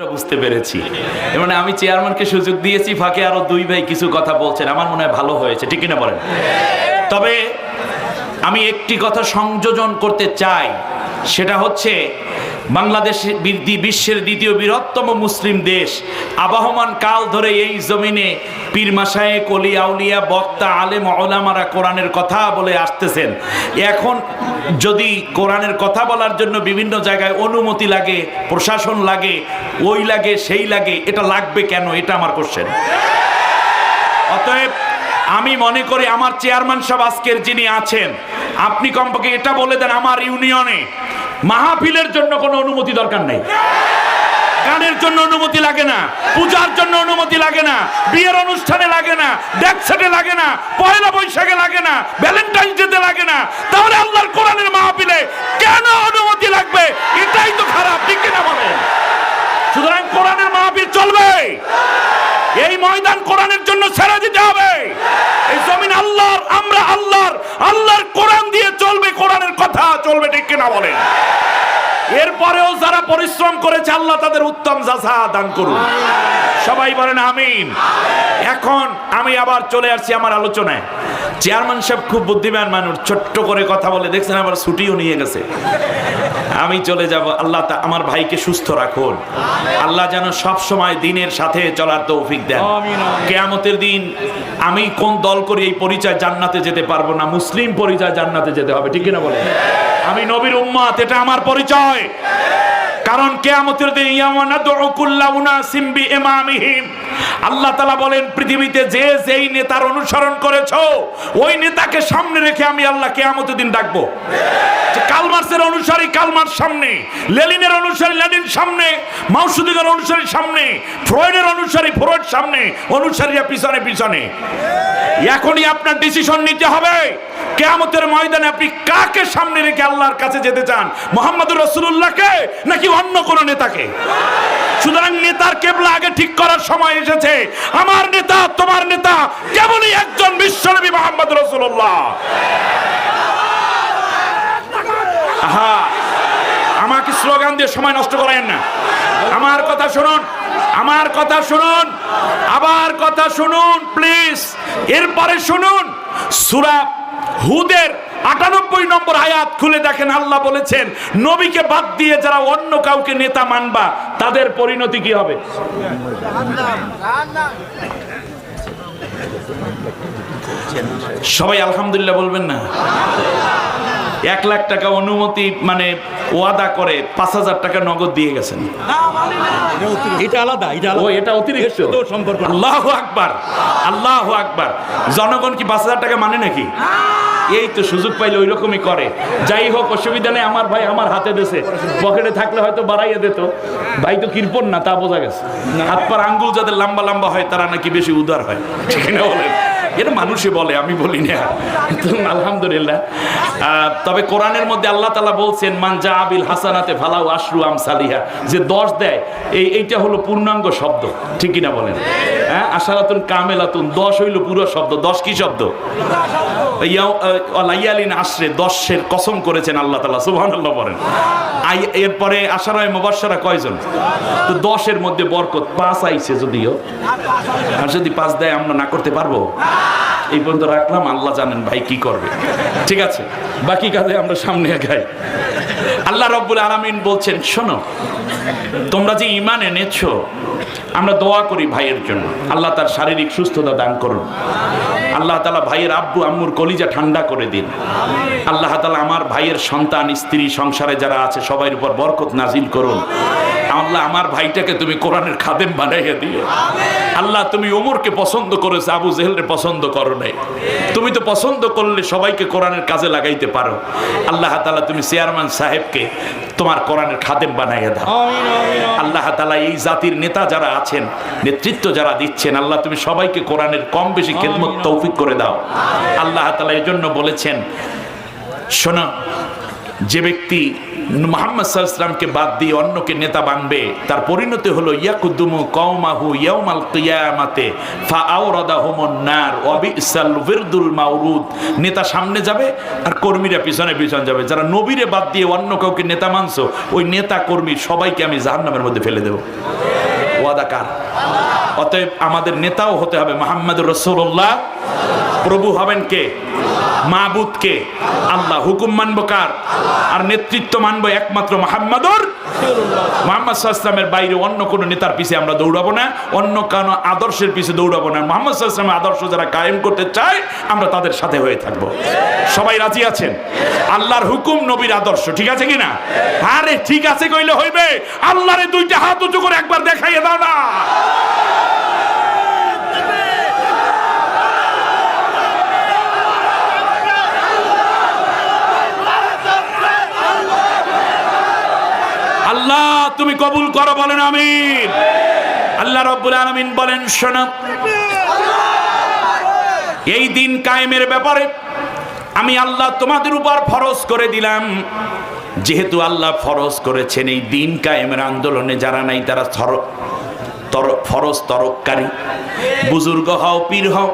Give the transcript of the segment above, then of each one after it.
এটা বুঝতে পেরেছি। মানে আমি চেয়ারম্যানকে সুযোগ দিয়েছি, ফাঁকে আরও দুই ভাই কিছু কথা বলছেন। আমার মনে হয় ভালো হয়েছে, ঠিক কিনা বলেন? তবে আমি একটি কথা সংযোজন করতে চাই, সেটা হচ্ছে বাংলাদেশ বিশ্বের দ্বিতীয় বৃহত্তম মুসলিম দেশ। আবাহমান কাল ধরে এই জমিনে পীর মাসায়ে কলি আউলিয়া, বক্তা, আলেম ওলামারা কোরআনের কথা বলে আসতেছেন। এখন যদি কোরআনের কথা বলার জন্য বিভিন্ন জায়গায় অনুমতি লাগে, প্রশাসন লাগে, ওই লাগে, সেই লাগে, এটা লাগবে কেন? এটা আমার কোশ্চেন অতএব আমি মনে করি আমার চেয়ারম্যান সাহেব আজকের যিনি আছেন আপনি কমপক্ষে এটা বলে দেন আমার ইউনিয়নে। মাহফিলের জন্য কোনো অনুমতি দরকার নেই। গানের জন্য অনুমতি লাগে না, পূজার জন্য অনুমতি লাগে না, বিয়ের অনুষ্ঠানে লাগে না ডেকসেটে লাগে না, পয়লা বৈশাখে লাগে না ভ্যালেন্টাইন ডেতে লাগে না। তাহলে আল্লাহর কোরআনের মাহফিলে কেন অনুমতি লাগবে? এটাই তো খারাপ, ঠিক কিনা বলেন? সুতরাং কোরআনের মাহফিল চলবে। এই ময়দান কোরআনের জন্য ছেড়ে দিতে হবে। এই জমিন আল্লাহর, আমরা আল্লাহর আল্লাহর কোরআন দিয়ে চলবে, কোরআনের কথা চলবে, ঠিক কিনা বলেন? এরপরেও যারা পরিশ্রম করেছে, আল্লাহ তাদের উত্তম যাচা দান করুন। সবাই বলেন আমিন। এখন আমি আবার চলে আসছি আমার আলোচনায়। চেয়ারম্যান সাহেব খুব বুদ্ধিমান মানুষ ছোট্ট করে কথা বলে দেখছেন আবার ছুটিও নিয়ে গেছে। আমি চলে যাব আল্লাহ তা আমার ভাইকে সুস্থ রাখুন। আল্লাহ যেন সব সময় দিনের সাথে চলার তৌফিক দেন। কেয়ামতের দিন আমি কোন দল করি এই পরিচয় জান্নাতে যেতে পারব না মুসলিম পরিচয় জান্নাতে যেতে হবে ঠিক কিনা বলে আমি নবীর উম্মাত এটা আমার পরিচয়। কারণ কেয়ামতের দিন আল্লাহ তাআলা বলেন, পৃথিবীতে যে যেই নেতার অনুসরণ করেছ, ওই নেতাকে সামনে রেখে আমি আল্লাহ কেয়ামতের দিন ডাকবো। কালমার্সের অনুসারী কালমার্স সামনে লেলিনের অনুসারী লেনিন সামনে মাউসুদিগের অনুসারী সামনে, ফ্রয়েডের অনুসারী ফ্রয়েড সামনে, অনুসারীরা পিছনে পিছনে। এখনই আপনার ডিসিশন নিতে হবে। কেয়ামতের ময়দানে আপনি কাকে সামনে রেখে আল্লাহর কাছে যেতে চান? মোহাম্মদ রসুল্লাহকে নাকি অন্য কোন নেতাকে? সুতরাং নেতার কেবলা আগে ঠিক করার সময় এসেছে। আমার নেতা, তোমার নেতা, কেবলই একজন বিশ্বনবী মোহাম্মদ রসুল্লাহ আহা, আমাকে স্লোগান দিয়ে সময় নষ্ট করেন না। আমার কথা শুনুন, আমার কথা শুনুন, আবার কথা শুনুন, প্লিজ। এরপরে শুনুন, সুরা হুদের আটানব্বই নম্বর আয়াত খুলে দেখেন, আল্লাহ বলেছেন, নবীকে বাদ দিয়ে যারা অন্য কাউকে নেতা মানবা, তাদের পরিণতি কি হবে? সবাই আলহামদুলিল্লাহ বলবেন না? এক লাখ টাকা অনুমতি মানে ওয়াদা করে পাঁচ হাজার টাকা নগদ দিয়ে গেছেন। এটা আলাদা ও এটা অতিরিক্ত। সম্পর্ক আল্লাহ আকবার আল্লাহ আকবার। জনগণ কি পাঁচ হাজার টাকা মানে নাকি? এই তো সুযোগ পাইলে ওই রকমই করে। যাই হোক অসুবিধা নেই আমার ভাই আমার হাতে দেশে পকেটে থাকলে হয়তো বাড়াইয়া দিত। ভাই তো কৃপণ না তা বোঝা গেছে। হাত পার আঙ্গুল যাদের লম্বা লম্বা হয় তারা নাকি বেশি উদার হয়। ঠিক না বলেন? এটা মানুষে বলে, আমি বলি না। আলহামদুলিল্লাহ। তবে কোরআনের মধ্যে আল্লাহ তালা বলছেন মানজা আবিল হাসানাতে ফালাউ আশরু আম সালিহা যে দশ দেয় এই এইটা হলো পূর্ণাঙ্গ শব্দ। ঠিক কিনা বলেন? হ্যাঁ আশারাতুন কামেলাতুন দশ হইল পুরো শব্দ। দশ কি শব্দ? আহ, আশ্রে দশের কসম করেছেন আল্লাহ তালা সুবহান আল্লাহ বলেন। আই এরপরে আশারায় মুবাশশারা কয়জন? তো দশের মধ্যে বরকত পাঁচ আইছে যদিও। আর যদি পাঁচ দেয় আমরা না করতে পারব? এই পর্যন্ত রাখলাম আল্লাহ জানেন ভাই কি করবে। ঠিক আছে? বাকি কাজে আমরা সামনে আগাই। আল্লাহ রব্বুল আলমিন বলছেন, শোনো, তোমরা যে ইমান এনেছ, আমরা দোয়া করি ভাইয়ের জন্য। আল্লাহ তার শারীরিক সুস্থতা দান করুন। আল্লাহ তালা ভাইয়ের আব্বু আম্মুর কলিজা ঠান্ডা করে দিন। আল্লাহ তালা আমার ভাইয়ের সন্তান, স্ত্রী, সংসারে যারা আছে সবাই উপর বরকত নাজিল করুন। আল্লাহ আমার ভাইটাকে তুমি কোরআনের খাদেম বানাইয়া দিয়ে আল্লাহ তুমি ওমরকে পছন্দ করেছ আবু জেহেলরে পছন্দ করো নাই। তুমি তো পছন্দ করলে সবাইকে কোরআনের কাজে লাগাইতে পারো। আল্লাহ তালা তুমি চেয়ারম্যান সাহেবকে তোমার কোরআনের খাদেম বানাইয়া দাও। আল্লাহ তালা এই জাতির নেতা যারা আছেন নেতৃত্ব যারা দিচ্ছেন আল্লাহ তুমি সবাইকে কোরআনের কম বেশি খেদমত তৌফিক করে দাও। আল্লাহ তালা এই জন্য বলেছেন শোনো যে ব্যক্তি মোহাম্মদ সাল্লামকে বাদ দিয়ে অন্যকে নেতা বানবে, তার পরিণতি হলো ইয়াকুদ্দুমু কওমাহু ইয়াউমাল কিয়ামাতে ফাআওরাদাহুমুন নার ওয়া বিসাল মাউরুদ নেতা সামনে যাবে আর কর্মীরা পিছনে পিছনে যাবে। যারা নবীরে বাদ দিয়ে অন্য কাউকে নেতা মানছো, ওই নেতা কর্মী সবাইকে আমি জাহান্নামের মধ্যে ফেলে দেব। ওয়াদাকার অতএব আমাদের নেতাও হতে হবে মোহাম্মদ রসুল্লাহ প্রভু হবেন কে? মাহবুদ কে? আল্লাহ হুকুম মানবো কার? আর নেতৃত্ব মানব একমাত্র মোহাম্মদর মোহাম্মদ সাল্লামের বাইরে অন্য কোনো নেতার পিছে আমরা দৌড়াবো না, অন্য কোনো আদর্শের পিছে দৌড়াবো না। মোহাম্মদ সাল্লামের আদর্শ যারা কায়েম করতে চায়, আমরা তাদের সাথে হয়ে থাকব। সবাই রাজি আছেন? আল্লাহর হুকুম নবীর আদর্শ, ঠিক আছে কি না আরে ঠিক আছে কইলে হইবে। আল্লাহরে দুইটা হাত উঁচু করে একবার দেখাইয়ে দাও না। আল্লাহ, তুমি কবুল করো, বলেন আমিন। আল্লাহ রব্বুল আলামিন বলেন, শোনো। এই দিন কায়েমের ব্যাপারে আমি আল্লাহ তোমাদের উপর ফরজ করে দিলাম। যেহেতু আল্লাহ ফরজ করেছেন, এই দিন কায়েমের আন্দোলনে যারা নাই, তারা তর ফরজ তরককারী। বুজুর্গ হও, পীর হও,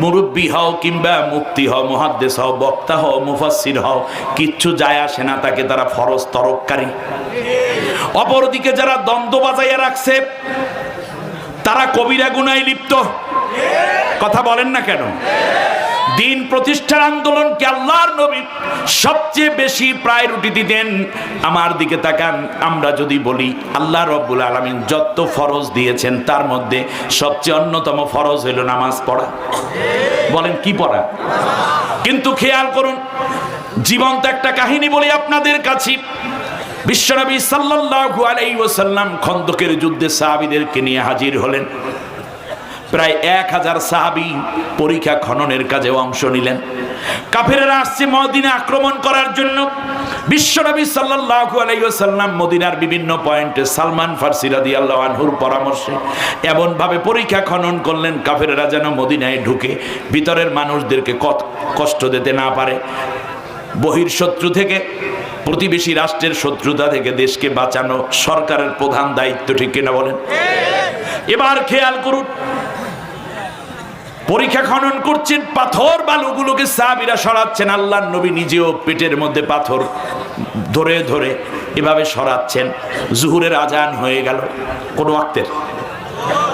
মুরব্বী হও, কিংবা মুক্তি হও মহাদ্দেশ হও, বক্তা হও মুফাসির হও, কিচ্ছু যায় আসে না তাকে, তারা ফরজ তরককারী। অপরদিকে যারা দ্বন্দ্ব বাজাইয়া রাখছে, তারা কবিরা গুনায় লিপ্ত। কথা বলেন না কেন? দিন প্রতিষ্ঠার আন্দোলনকে আল্লাহর নবী সবচেয়ে বেশি প্রায়োরিটি দিতেন। আমার দিকে তাকান, আমরা যদি বলি, আল্লাহ রব্বুল আলমিন যত ফরজ দিয়েছেন, তার মধ্যে সবচেয়ে অন্যতম ফরজ হইল নামাজ পড়া। বলেন, কি পড়া? কিন্তু খেয়াল করুন, জীবন্ত একটা কাহিনী বলি আপনাদের কাছে। বিশ্বনবী সাল্লাল্লাহু আলাইহি ওয়াসাল্লাম খন্দকের যুদ্ধে সাহাবীদেরকে নিয়ে হাজির হলেন। প্রায় এক হাজার সাহাবি পরীক্ষা খননের কাজে অংশ নিলেন। কাফেরেরা আসছে মদিনা আক্রমণ করার জন্য। বিশ্বনবী সাল্লাল্লাহু আলাইহি ওয়াসাল্লাম মদিনার বিভিন্ন পয়েন্টে সালমান ফার্সি রাদিয়াল্লাহু আনহুর পরামর্শে এমন ভাবে পরীক্ষা খনন করলেন, কাফেরেরা যেন মদিনায় ঢুকে ভিতরের মানুষদেরকে কষ্ট দিতে না পারে। বহির শত্রু থেকে প্রতিবেশী রাষ্ট্রের শত্রুতা থেকে দেশকে বাঁচানো সরকারের প্রধান দায়িত্ব, ঠিক কিনা বলেন? এবার খেয়াল করুন, পরীক্ষা খনন করছেন, পাথর বালুগুলোকে সাহাবিরা সরাচ্ছেন আল্লাহ নবী নিজেও পেটের মধ্যে পাথর ধরে ধরে এভাবে সরাচ্ছেন। জুহুরের আজান হয়ে গেল কোন ওয়াক্তের।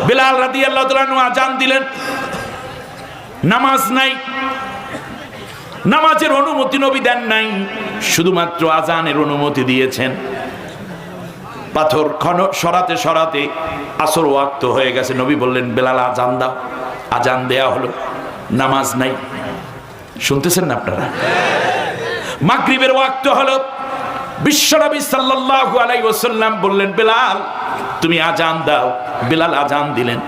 বেলাল রাদি আল্লাহ আজান দিলেন। নামাজ নাই নামাজের অনুমতি নবী দেন নাই, শুধুমাত্র আজানের অনুমতি দিয়েছেন। পাথর খন সরাতে সরাতে আসর ওয়াক্ত হয়ে গেছে। নবী বললেন, বেলাল, আজান দাও। আজান দেয়া হলো, নামাজ নাই। শুনতেছেন না আপনারা? মাগরিবের ওয়াক্ত হলো বিশ্বনবী সাল্লাল্লাহু আলাইহি ওয়াসাল্লাম বললেন, বেলাল, তুমি আজান দাও। বেলাল আজান দিলেন।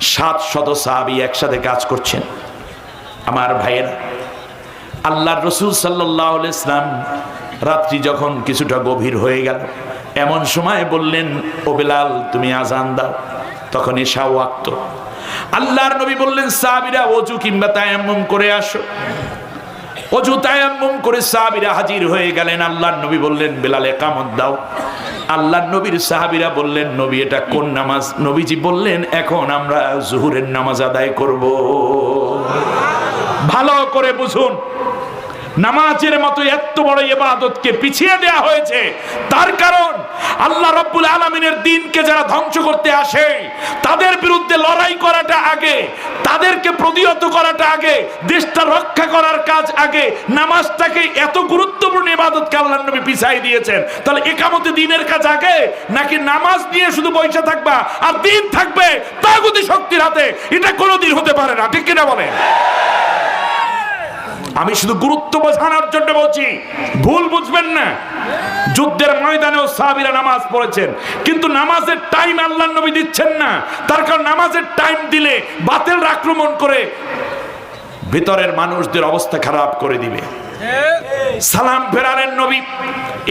সাত শত সাহাবী একসাথে কাজ করছেন। আমার ভাইয়েরা আল্লাহর রসুল সাল্লাহ ইসলাম রাত্রি যখন কিছুটা গভীর হয়ে গেল, এমন সময় বললেন, ও বেলাল, তুমি আজান দাও। তখন এসা ওয়াক্ত। আল্লাহর নবী বললেন, সাহাবিরা অজু কিংবা তায়াম্মুম করে আসো। অজু তায়াম্মুম করে সাহাবিরা হাজির হয়ে গেলেন। আল্লাহর নবী বললেন, বেলালে কামত দাও। আল্লাহর নবীর সাহাবিরা বললেন, নবী, এটা কোন নামাজ? নবীজি বললেন, এখন আমরা জুহুরের নামাজ আদায় করব। ভালো করে বুঝুন নামাজের মতো এত বড় ইবাদতকে পিছিয়ে দেয়া হয়েছে। তার কারণ আল্লাহ রব্বুল আলমিনের দিনকে যারা ধ্বংস করতে আসে, তাদের বিরুদ্ধে লড়াই করাটা আগে, তাদেরকে প্রতিহত করাটা আগে, দেশটা রক্ষা করার কাজ আগে, নামাজটাকে এত গুরুত্বপূর্ণ ইবাদতকে আল্লাহ নবী পিছাই দিয়েছেন। তাহলে একামতে দিনের কাজ আগে, নাকি নামাজ নিয়ে শুধু বৈশা থাকবা? আর দিন থাকবে তাগুতি শক্তির হাতে। এটা কোনোদিন হতে পারে না, ঠিক কিনা বলেন? আমি শুধু গুরুত্ব বোঝানোর জন্য বলছি, ভুল বুঝবেন না। যুদ্ধের ময়দানেও সাহাবিরা নামাজ পড়েছেন, কিন্তু নামাজের টাইম আল্লাহ নবী দিচ্ছেন না। তার কারণ নামাজের টাইম দিলে বাতিল আক্রমণ করে ভিতরের মানুষদের অবস্থা খারাপ করে দিবে। সালাম ফেরালেন নবী।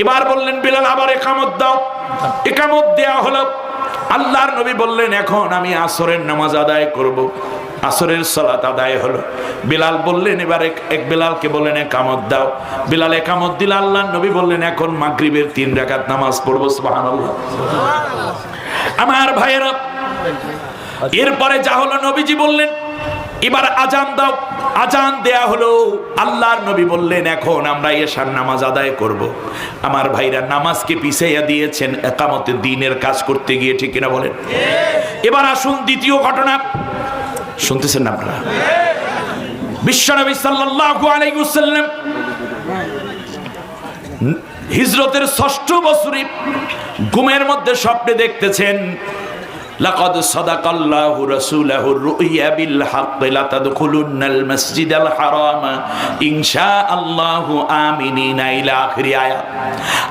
এবার বললেন, বিলাল, আবার একামত দাও। একামত দেয়া হলো। আল্লাহর নবী বললেন, এখন আমি আসরের নামাজ আদায় করব। আসরের সলাত আদায় হলো। বিলাল বললেন, এবার এক- বিলালকে বললেন, একামত দাও। বিলাল একামত দিল আল্লাহ নবী বললেন, এখন মাগরিবের তিন রাকাত নামাজ পড়ব, সুবহানাল্লাহ। আমার ভাইয়েরা, এরপরে যা হলো নবীজি বললেন, এবার আজান দাও। আজান দেয়া হলো, আল্লাহর নবী বললেন, এখন আমরা এশার নামাজ আদায় করব। আমার ভাইরা, নামাজকে পিছাইয়া দিয়েছেন একামতের দিনের কাজ করতে গিয়ে, ঠিক কিনা বলেন? এবার আসুন দ্বিতীয় ঘটনা। শুনতেছেন না আপনারা? বিশ্বনবী সাল্লাল্লাহু আলাইহি ওয়াসাল্লাম হিজরতের ষষ্ঠ বছরে ঘুমের মধ্যে স্বপ্নে দেখতেছেন, লাকাদ সাদাকাল্লাহু রাসূলাহু রুইয়া বিল হাক্ক লা তাদখুলুন্নাল মাসজিদাল হারাম ইনশাআল্লাহু আমিনিনা ইলা আখির আয়াত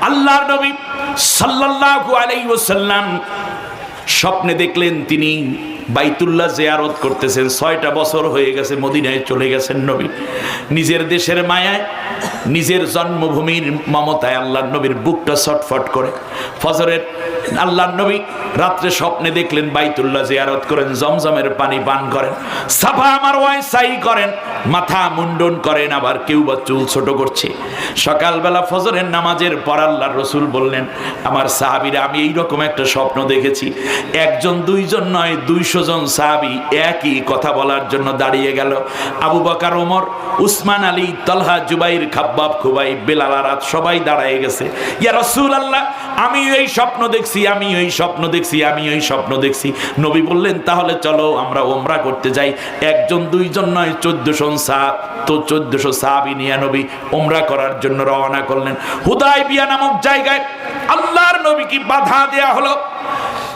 আল্লাহর নবী সাল্লাল্লাহু আলাইহি ওয়াসাল্লাম স্বপ্নে দেখলেন তিনি বাইতুল্লাহ জেয়ারত করতেছেন, ছয়টা বছর হয়ে গেছে মদিনায় চলে গেছেন নবী। নিজের দেশের মায়ায়, নিজের জন্মভূমির মমতায় আল্লাহ নবীর বুকটা ছটফট করে। ফজরের আল্লাহ নবী রাত্রে স্বপ্নে দেখলেন বাইতুল্লাহ জিয়ারত করেন, জমজমের পানি পান করেন, সাফা আমার সাই করেন, মাথা মুন্ডন করেন, আবার কেউ বা চুল ছোট করছে। সকালবেলা ফজরের নামাজের পর আল্লাহ রসুল বললেন, আমার সাহাবিরা, আমি এইরকম একটা স্বপ্ন দেখেছি। একজন, দুইজন নয়, দুইশো জন সাহাবি একই কথা বলার জন্য দাঁড়িয়ে গেল। আবু বকার, ওমর, উসমান আলী, তলহা, জুবাইর, খাব্বাব খুবাই বেলাল আরাত সবাই দাঁড়ায় গেছে। ইয়া রসুল আল্লাহ আমি এই স্বপ্ন দেখছি আমি এই স্বপ্ন দেখছি আমি এই স্বপ্ন দেখছি। নবী বললেন, তাহলে চলো আমরা ওমরা করতে যাই। একজন, দুইজন নয়, চোদ্দশো সাহ তো চোদ্দশো সাহাবি নিয়ে নবী ওমরা করার জন্য রওনা করলেন। হুদায় বিয়া নামক জায়গায় আল্লাহর নবী কি বাধা দেয়া হলো।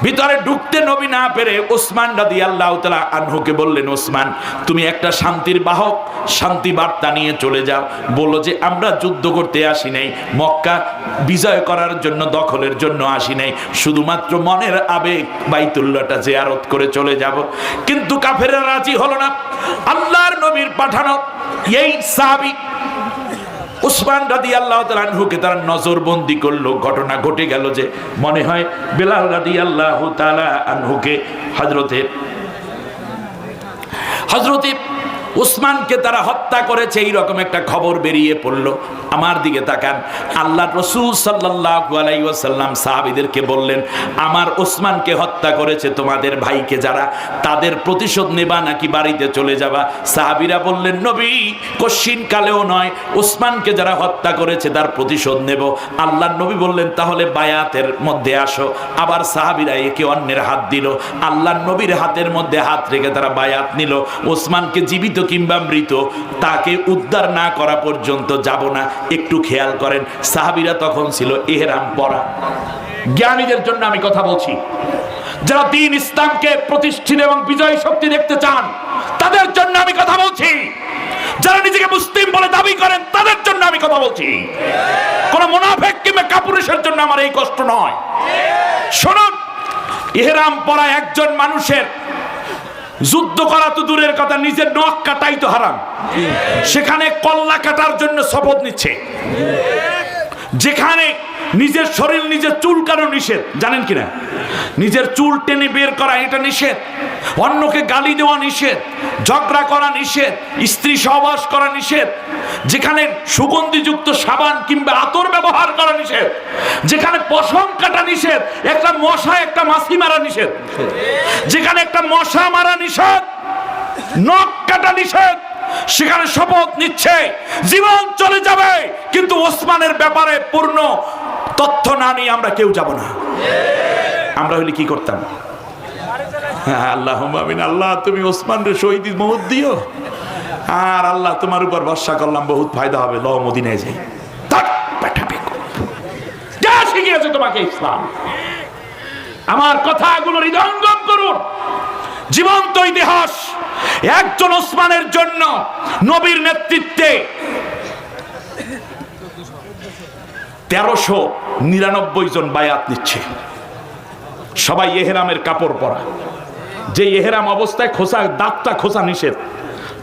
ভিতরে ঢুকতে নবী না পেরে ওসমান রাদি আল্লাহ তালা আনহুকে বললেন, ওসমান, তুমি একটা শান্তির বাহক, শান্তি বার্তা নিয়ে চলে যাও। বলল যে, আমরা যুদ্ধ করতে আসি নাই, মক্কা বিজয় করার জন্য, দখলের জন্য আসি নাই। শুধুমাত্র মনের আবেগ বাইতুল্লাহটা জিয়ারত করে চলে যাব। কিন্তু কাফেরা রাজি হলো না। আল্লাহর নবীর পাঠানো এই সাহাবী উসমান রাদি আল্লাহ তালানহুকে তারা নজরবন্দি করল। ঘটনা ঘটে গেল যে মনে হয় বেলাল রাদি আল্লাহ তালা আনহুকে হজরতে হজরতে উসমানকে তারা হত্যা করেছে, এইরকম একটা খবর বেরিয়ে পড়ল। আমার দিকে তাকান। আল্লাহ রসুল সাল্লাল্লাহু আলাইহি ওয়াসাল্লাম সাহাবীদেরকে বললেন, আমার ওসমানকে হত্যা করেছে তোমাদের ভাইকে যারা, তাদের প্রতিশোধ নেবা নাকি বাড়িতে চলে যাবা? সাহাবিরা বললেন, নবী, কশ্চিন কালেও নয়, ওসমানকে যারা হত্যা করেছে তার প্রতিশোধ নেব। আল্লাহ নবী বললেন, তাহলে বায়াতের মধ্যে আসো। আবার সাহাবিরা একে অন্যের হাত দিল। আল্লাহ নবীর হাতের মধ্যে হাত রেখে তারা বায়াত নিল। ওসমানকে জীবিত কিংবা মৃত, তাকে উদ্ধার না করা পর্যন্ত যাব না। একটু খেয়াল করেন, সাহাবীরা তখন ছিল এহরাম পরা। জ্ঞানীদের জন্য আমি কথা বলছি। যারা দিন ইসলামকে প্রতিষ্ঠিত এবং বিজয় শক্তি দেখতে চান, তাদের জন্য আমি কথা বলছি। যারা নিজেকে মুসলিম বলে দাবি করেন, তাদের জন্য আমি কথা বলছি। কোন মুনাফেক কিংবা কাপুরুষের জন্য আমার এই কষ্ট নয়। শুনুন, ইহরাম পরা একজন মানুষের যুদ্ধ করা তো দূরের কথা, নিজের নখ কাটাই তো হারাম। সেখানে কল্লা কাটার জন্য শপথ নিচ্ছে। যেখানে নিজের শরীর, নিজের চুল কানো নিষেধ, জানেন কিনা? নিজের চুল টেনে বের করা এটা নিষেধ, অন্যকে গালি দেওয়া নিষেধ, ঝগড়া করা নিষেধ, স্ত্রী সহবাস করা নিষেধ, যেখানে সুগন্ধিযুক্ত সাবান কিংবা আতর ব্যবহার করা নিষেধ, যেখানে পশম কাটা নিষেধ, একটা মশা, একটা মাছি মারা নিষেধ, যেখানে একটা মশা মারা নিষেধ, নখ কাটা নিষেধ সেখানে শপথ নিচ্ছে। জীবন চলে যাবে কিন্তু ওসমানের ব্যাপারে পূর্ণ তথ্য না নিয়ে আমরা কেউ যাব না। আমরা হলে কি করতাম? হ্যাঁ, আল্লাহ আল্লাহ তুমি ওসমান শহীদ মহুদ দিও। আর আল্লাহ তোমার উপর ভরসা করলাম বহুত ফায়দা হবে ল মদিনায় যাই। যা তোমাকে ইসলাম। আমার কথাগুলো হৃদয়ঙ্গম করুন। জীবন্ত ইতিহাস একজন ওসমানের জন্য নবীর নেতৃত্বে তেরোশো নিরানব্বই জন বায়াত নিচ্ছে। সবাই এহেরামের কাপড় পরা। যে এহেরাম অবস্থায় খোসা, দাঁতটা খোসা নিষেধ।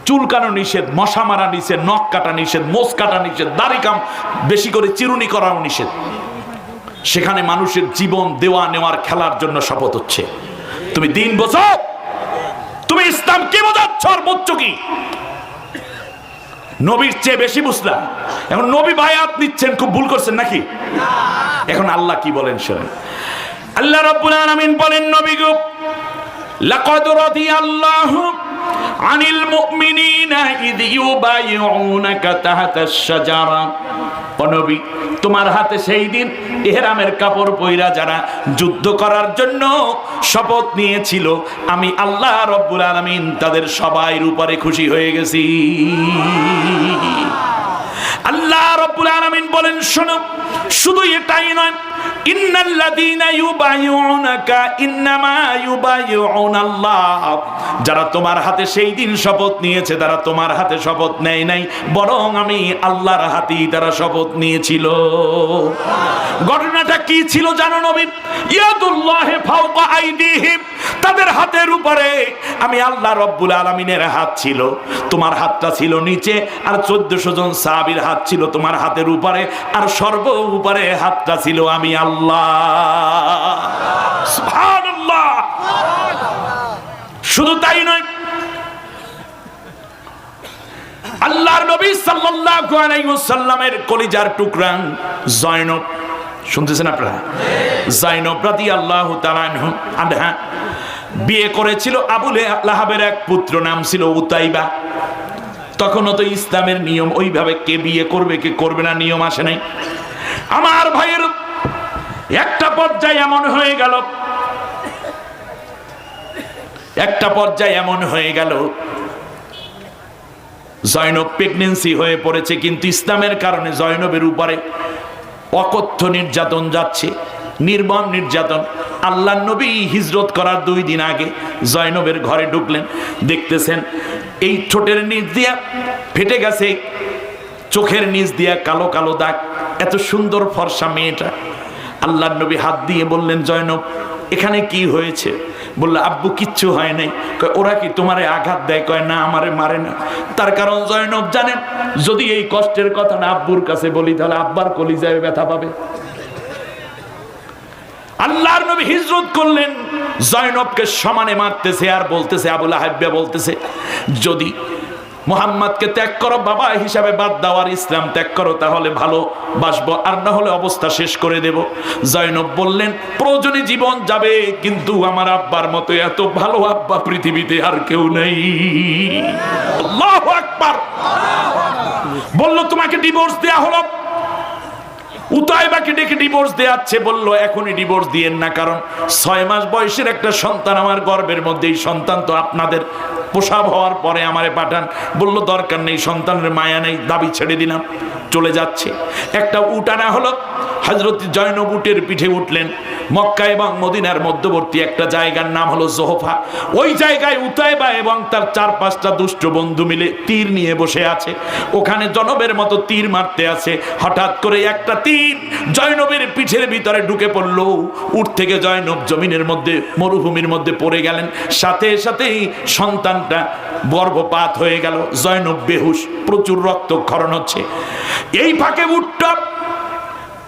চুলকানো নিষেধ, মশা মারা নিষেধ, নখ কাটা নিষেধ, মোষ কাটা নিষেধ, দাড়ি কাম বেশি করে চিরুনি করাও নিষেধ। সেখানে মানুষের জীবন দেওয়া নেওয়ার খেলার জন্য শপথ হচ্ছে। তুমি দিন বোঝো তুমি ইসলাম কি বোঝাচ্ছ আর বুঝছ কি? নবীর চেয়ে বেশি বুঝলাম এখন নবী বায়াত নিচ্ছেন, খুব ভুল করছেন নাকি? এখন আল্লাহ কি বলেন শোনেন। আল্লাহ রাব্বুল আলামিন বলেন, নবী গো, লাকাদ রাদিয়াল্লাহু আনিল মুমিনিনা শাজারা। ও নবী তোমার হাতে সেই দিন এহরামের কাপড় পইরা যারা যুদ্ধ করার জন্য শপথ নিয়েছিল, আমি আল্লাহ রব্বুল আলমিন তাদের সবাইর উপরে খুশি হয়ে গেছি। আল্লাহ রব্বুল আলমিন বলেন, শোনো, শুধু এটাই নয় যারা তোমার হাতে সেই দিন শপথ নিয়েছে, তারা তোমার হাতে শপথ নেয় নাই, বরং আমি আল্লাহর হাতেই তারা শপথ নিয়েছিল। ঘটনাটা কি ছিল জানো নবী? ইয়াদুল্লাহে ফাওকা আইদিহিম, তাদের হাতের উপরে আমি আল্লাহ রব্বুল আলমিনের হাত ছিল। তোমার হাতটা ছিল নিচে, আর চোদ্দশো জন সাহাবির হাত ছিল তোমার হাতের উপরে, আর সর্ব উপরে হাতটা ছিল আমি আল্লাহ। শুধু তাই নয়, আল্লাহর নবী সাল্লাল্লাহু কলিজার টুকরা জয়নব, শুনতেছেন আপনারা? জয়নব রাদিয়াল্লাহু আনহু আনহা বিয়ে করেছিল আবুল লাহাবের এক পুত্র, নাম ছিল উতাইবা। তখনও তো ইসলামের নিয়ম ওইভাবে কে বিয়ে করবে, কে করবে না, নিয়ম আসে নাই। আমার ভাইয়ের একটা পর্যায়ে এমন হয়ে গেল। একটা পর্যায়ে এমন হয়ে গেল। জয়নব প্রেগনেন্সি হয়ে পড়েছে, কিন্তু ইসলামের কারণে জয়নবের উপরে অকথ্য নির্যাতন যাচ্ছে, নির্মম নির্যাতন। আল্লাহ নবী হিজরত করার দুই দিন আগে জয়নবের ঘরে ঢুকলেন, দেখতেছেন এই ঠোঁটের নিচ দিয়া ফেটে গেছে, চোখের নিচ দিয়া কালো কালো দাগ। এত সুন্দর ফর্সা মেয়েটা। আল্লাহ নবী হাত দিয়ে বললেন, জয়নব, এখানে কি হয়েছে? বলল, আব্বু, কিচ্ছু হয় নাই। ওরা কি তোমারে আঘাত দেয়? কয়, না, আমারে মারে না। তার কারণ, জয়নব, জানেন, যদি এই কষ্টের কথা না আব্বুর কাছে বলি, তাহলে আব্বার কলি কলিজায় ব্যথা পাবে। আল্লাহর নবী হিজরত করলেন, জয়নবকে সমানে মারতেছে আর বলতেছে, আবুল আহাব্বা বলতেছে, যদি মোহাম্মদকে ত্যাগ করো, বাবা হিসাবে বাদ দাও, আর ইসলাম ত্যাগ করো, তাহলে ভালো বাসবো। আর না হলে অবস্থা শেষ করে দেব। জয়নব বললেন, প্রয়োজনে জীবন যাবে, কিন্তু আমার আব্বার মতো এত ভালো আব্বা পৃথিবীতে আর কেউ নেই। বলল, তোমাকে ডিভোর্স দেয়া হলো? উতাইবাকে ডেকে ডিভোর্স দেয়াচ্ছে বলল, এখনই ডিভোর্স দিয়েন না, কারণ ছয় মাস বয়সের একটা সন্তান আমার গর্বের মধ্যে, এই সন্তান তো আপনাদের প্রসাব হওয়ার পরে আমারে পাঠান। বলল, দরকার নেই, সন্তানের মায়া নেই, দাবি ছেড়ে দিলাম, চলে যাচ্ছে। একটা উটানা হলো হজরত জয়নব উটের পিঠে উঠলেন মক্কা এবং মদিনার মধ্যবর্তী একটা জায়গার নাম হলো জোহফা। ওই জায়গায় উতাইবা এবং তার চার পাঁচটা দুষ্ট বন্ধু মিলে তীর নিয়ে বসে আছে। ওখানে জনবের মতো তীর মারতে আছে। হঠাৎ করে একটা তীর জয়নবের পিঠের ভিতরে ঢুকে পড়ল। উঠ থেকে জয়নব জমিনের মধ্যে, মরুভূমির মধ্যে পড়ে গেলেন। সাথে সাথেই সন্তানটা গর্ভপাত হয়ে গেল। জয়নব বেহুশ, প্রচুর রক্তক্ষরণ হচ্ছে। এই ফাঁকে উঠটা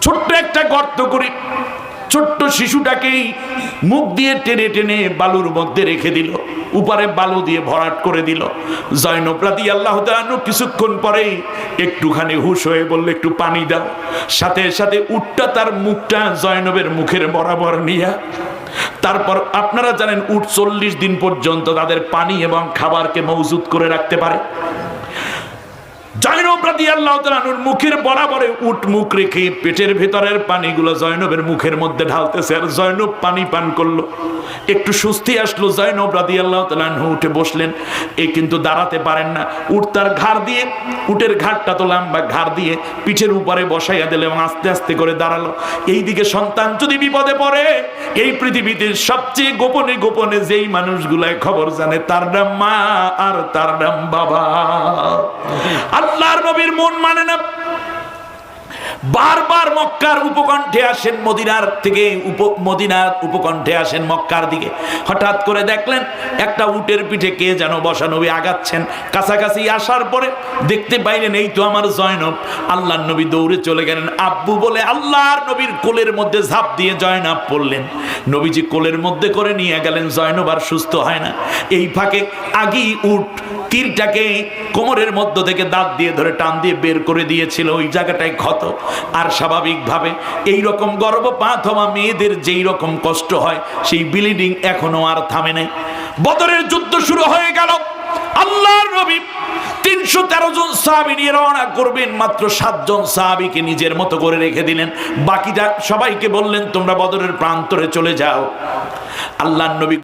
ছোট্ট একটা গর্ত করে ছোট্ট শিশুটাকেই মুখ দিয়ে টেনে টেনে বালুর মধ্যে রেখে দিল। উপরে বালু দিয়ে ভরাট করে দিল। জয়নব রাদি আল্লাহ কিছুক্ষণ পরেই একটুখানি হুশ হয়ে বললে, একটু পানি দাও। সাথে সাথে উটটা তার মুখটা জয়নবের মুখের বরাবর নিয়ে। তারপর আপনারা জানেন উট চল্লিশ দিন পর্যন্ত তাদের পানি এবং খাবারকে মজুত করে রাখতে পারে। উঠে বসলেন। এ কিন্তু দাঁড়াতে পারেন না। ঘাড় দিয়ে ঘাড়টা তো লম্বা ঘাড় দিয়ে পিঠের উপরে বসাইয়া দিল এবং আস্তে আস্তে করে দাঁড়াল। এইদিকে সন্তান যদি বিপদে পড়ে, এই পৃথিবীতে সবচেয়ে গোপনে গোপনে যেই মানুষগুলাই খবর জানে, তার নাম মা আর তার নাম বাবা। আল্লাহর নবীর মন মানে না। বারবার মক্কার উপকণ্ঠে আসেন মদিনার থেকে উপ, মদিনার উপকণ্ঠে আসেন মক্কার দিকে। হঠাৎ করে দেখলেন একটা উটের পিঠে কে যেন বসা নবী আগাচ্ছেন। কাছাকাছি আসার পরে দেখতে পাইলেন, এই তো আমার জয়নব। আল্লাহর নবী দৌড়ে চলে গেলেন। আব্বু বলে, আল্লাহর নবীর কোলের মধ্যে ঝাঁপ দিয়ে জয়নাব পড়লেন। নবীজি কোলের মধ্যে করে নিয়ে গেলেন, জয়নব আর সুস্থ হয় না। এই ফাঁকে আগেই উঠ তীরটাকে কোমরের মধ্য থেকে দাঁত দিয়ে ধরে টান দিয়ে বের করে দিয়েছিল, ওই জায়গাটায় ক্ষত। আর স্বাভাবিকভাবে এই রকম গর্ভপাত হওয়া মেয়েদের যেই রকম কষ্ট হয়, সেই ব্লিডিং এখনও আর থামে নাই। বদরের যুদ্ধ শুরু হয়ে গেল। আল্লাহর নবী তিনশো তেরো জন সাহাবি নিয়ে রওনা করবেন, মাত্র সাতজন সাহাবিকে নিজের মতো করে রেখে দিলেন। বাকিটা সবাইকে বললেন, তোমরা বদরের প্রান্তরে চলে যাও। আল্লাহর নবী